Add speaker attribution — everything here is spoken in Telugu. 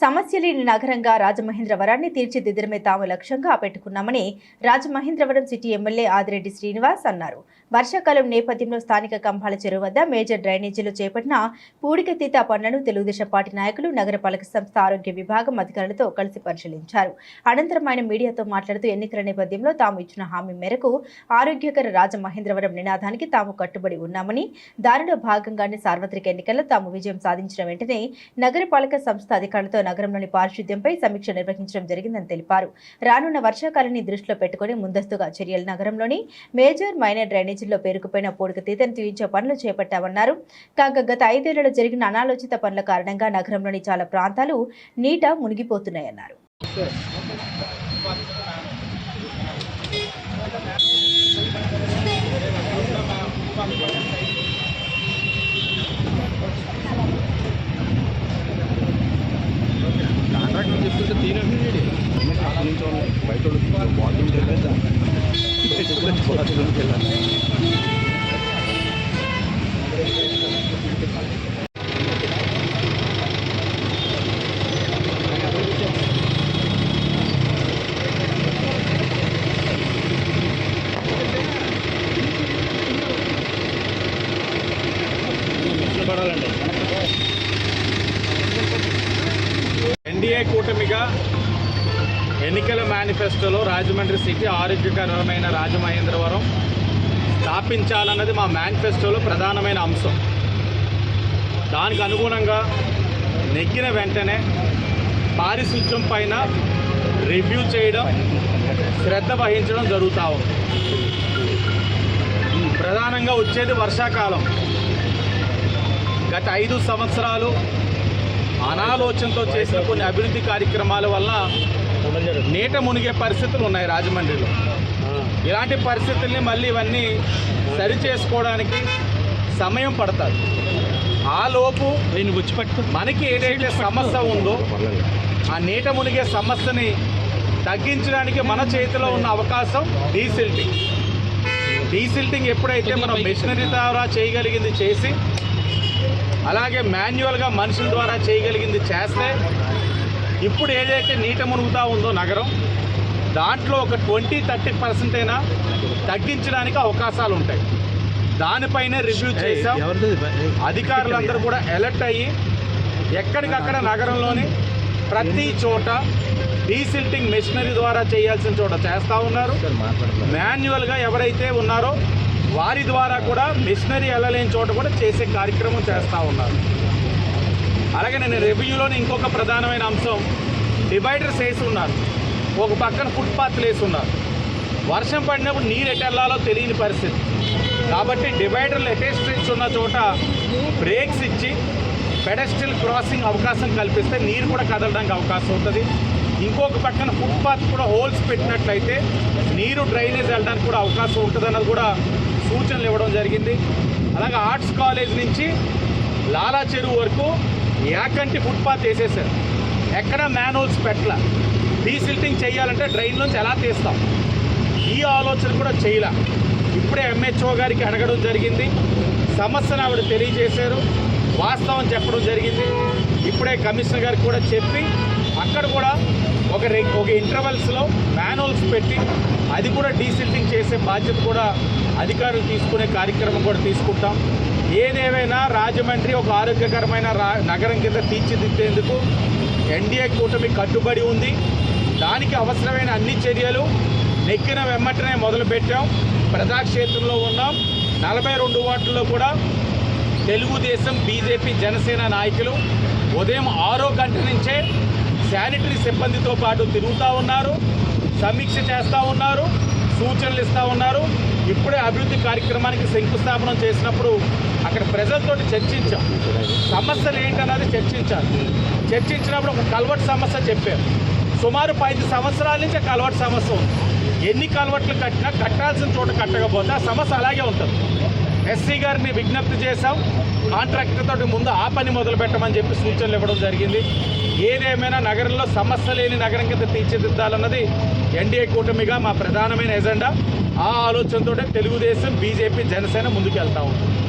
Speaker 1: సమస్యలేని నగరంగా రాజమహేంద్రవరాన్ని తీర్చిదిద్దడమే తాము లక్ష్యంగా పెట్టుకున్నామని రాజమహేంద్రవరం సిటీ ఎమ్మెల్యే ఆదిరెడ్డి శ్రీనివాస్ అన్నారు. వర్షాకాలం నేపథ్యంలో స్థానిక కంభాల చెరువు వద్ద మేజర్ డ్రైనేజీలు చేపట్టిన పూడికతీత పనులను తెలుగుదేశం పార్టీ నాయకులు నగరపాలక సంస్థ ఆరోగ్య విభాగం అధికారులతో కలిసి పరిశీలించారు. అనంతరం ఆయన మీడియాతో మాట్లాడుతూ ఎన్నికల నేపథ్యంలో తాము ఇచ్చిన హామీ మేరకు ఆరోగ్యకర రాజమహేంద్రవరం నినాదానికి తాము కట్టుబడి ఉన్నామని దానిలో భాగంగానే సార్వత్రిక ఎన్నికల్లో తాము విజయం సాధించిన వెంటనే నగరపాలక సంస్థ అధికారులతో నగరంలోని పారిశుద్ధ్యంపై సమీక్ష నిర్వహించడం జరిగిందని తెలిపారు. రానున్న వర్షాకాలాన్ని దృష్టిలో పెట్టుకుని ముందస్తుగా చర్యలు. నగరంలోని మేజర్ మైనర్ డ్రైనేజీల్లో పేరుకుపోయిన పూడిక తీతను తీయించే పనులు చేపట్టామన్నారు. కాగా గత ఐదేళ్ళలో జరిగిన అనాలోచిత పనుల కారణంగా నగరంలోని చాలా ప్రాంతాలు నీట మునిగిపోతున్నాయన్నారు.
Speaker 2: కాంట్రాక్టర్ అక్కడి బయట వాకింగ్ వెళ్ళేదా వెళ్ళాలి
Speaker 3: ఎన్డీఏ కూటమిగా ఎన్నికల మేనిఫెస్టోలో రాజమండ్రి సిటీ ఆరోగ్యకరమైన రాజమహేంద్రవరం స్థాపించాలన్నది మా మేనిఫెస్టోలో ప్రధానమైన అంశం. దానికి అనుగుణంగా నెగ్గిన వెంటనే పారిశుధ్యం పైన రివ్యూ చేయడం శ్రద్ధ వహించడం జరుగుతూ ఉంది. ప్రధానంగా వచ్చేది వర్షాకాలం. గత ఐదు సంవత్సరాలు అనాలోచనతో చేసిన కొన్ని అభివృద్ధి కార్యక్రమాల వల్ల నీట మునిగే పరిస్థితులు ఉన్నాయి రాజమండ్రిలో. ఇలాంటి పరిస్థితుల్ని మళ్ళీ ఇవన్నీ సరి చేసుకోవడానికి సమయం పడుతుంది. ఆ లోపు
Speaker 2: నేను వచ్చిపట్టు
Speaker 3: మనకి ఏదైతే సమస్య ఉందో ఆ నీట మునిగే సమస్యని తగ్గించడానికి మన చేతిలో ఉన్న అవకాశం డీసిల్టింగ్. డీసిల్టింగ్ ఎప్పుడైతే మనం మెషినరీ ద్వారా చేయగలిగింది చేసి అలాగే మాన్యువల్గా మనుషుల ద్వారా చేయగలిగింది చేస్తే ఇప్పుడు ఏదైతే నీట మునుగుతా ఉందో నగరం దాంట్లో ఒక ట్వంటీ థర్టీ పర్సెంట్ అయినా తగ్గించడానికి అవకాశాలు ఉంటాయి. దానిపైనే రివ్యూ చేసాం అధికారులందరూ కూడా అలర్ట్ అయ్యి ఎక్కడికక్కడ నగరంలోని ప్రతి చోట డీసిల్టింగ్ మెషినరీ ద్వారా చేయాల్సిన చోట చేస్తూ ఉన్నారు. మాన్యువల్గా ఎవరైతే ఉన్నారో వారి ద్వారా కూడా మిషనరీ వెళ్ళలేని చోట కూడా చేసే కార్యక్రమం చేస్తూ ఉన్నారు. అలాగే నేను రెవెన్యూలోని ఇంకొక ప్రధానమైన అంశం డివైడర్స్ వేసి ఉన్నారు ఒక పక్కన ఫుట్పాత్లు వేసి ఉన్నారు వర్షం పడినప్పుడు నీరు ఎటు తెలియని పరిస్థితి. కాబట్టి డివైడర్లు ఎటేస్ట్రీట్స్ ఉన్న చోట బ్రేక్స్ ఇచ్చి పెడస్టిల్ క్రాసింగ్ అవకాశం కల్పిస్తే నీరు కూడా కదలడానికి అవకాశం ఉంటుంది. ఇంకొక పక్కన ఫుట్పాత్ కూడా హోల్స్ పెట్టినట్లయితే నీరు డ్రైనేజ్ వెళ్ళడానికి కూడా అవకాశం ఉంటుంది అన్నది కూడా సూచనలు ఇవ్వడం జరిగింది. అలాగే ఆర్ట్స్ కాలేజ్ నుంచి లాలా చెరువు వరకు యాకంటి ఫుట్పాత్ వేసేసారు. ఎక్కడ మ్యాన్హోల్స్ పెట్టల? డీసిల్టింగ్ చేయాలంటే డ్రైన్లోంచి ఎలా తీస్తాం? ఈ ఆలోచన కూడా చేయలే. ఇప్పుడే ఎంహెచ్ఓ గారికి అడగడం జరిగింది. సమస్యను ఆవిడ తెలియజేశారు. వాస్తవం చెప్పడం జరిగింది. ఇప్పుడే కమిషనర్ గారికి కూడా చెప్పి అక్కడ కూడా ఒక రె ఒక ఇంటర్వెల్స్లో మ్యానువల్స్ పెట్టి అది కూడా డీసిల్టింగ్ చేసే బాధ్యత కూడా అధికారులు తీసుకునే కార్యక్రమం కూడా తీసుకుంటాం. ఏదేమైనా రాజమండ్రి ఒక ఆరోగ్యకరమైన రా నగరం కింద తీర్చిదిద్దేందుకు ఎన్డీఏ కూటమి కట్టుబడి ఉంది. దానికి అవసరమైన అన్ని చర్యలు నెక్కిన వెమ్మటనే మొదలుపెట్టాం. ప్రజాక్షేత్రంలో ఉన్నాం. నలభై రెండు వాటిల్లో కూడా తెలుగుదేశం బీజేపీ జనసేన నాయకులు ఉదయం ఆరో గంట నుంచే శానిటరీ సిబ్బందితో పాటు తిరుగుతూ ఉన్నారు సమీక్ష చేస్తూ ఉన్నారు సూచనలు ఇస్తూ ఉన్నారు. ఇప్పుడే అభివృద్ధి కార్యక్రమానికి శంకుస్థాపన చేసినప్పుడు అక్కడ ప్రజలతోటి చర్చించాం. సమస్యలు ఏంటన్నది చర్చించాలి. చర్చించినప్పుడు ఒక కల్వర్ట్ సమస్య చెప్పారు. సుమారు పది సంవత్సరాల నుంచి కల్వర్ట్ సమస్య ఉంది. ఎన్ని కల్వర్ట్లు కట్టినా కట్టాల్సిన చోట కట్టకపోతే ఆ సమస్య అలాగే ఉంటుంది. ఎస్సీ గారిని విజ్ఞప్తి చేశాం. కాంట్రాక్టర్తో ముందు ఆ పని మొదలు పెట్టమని చెప్పి సూచనలు ఇవ్వడం జరిగింది. ఏదేమైనా నగరంలో సమస్య లేని నగరం కింద తీర్చిదిద్దాలన్నది ఎన్డీఏ కూటమిగా మా ప్రధానమైన ఎజెండా. ఆ ఆలోచనతో తెలుగుదేశం బీజేపీ జనసేన ముందుకెళ్తా ఉంటుంది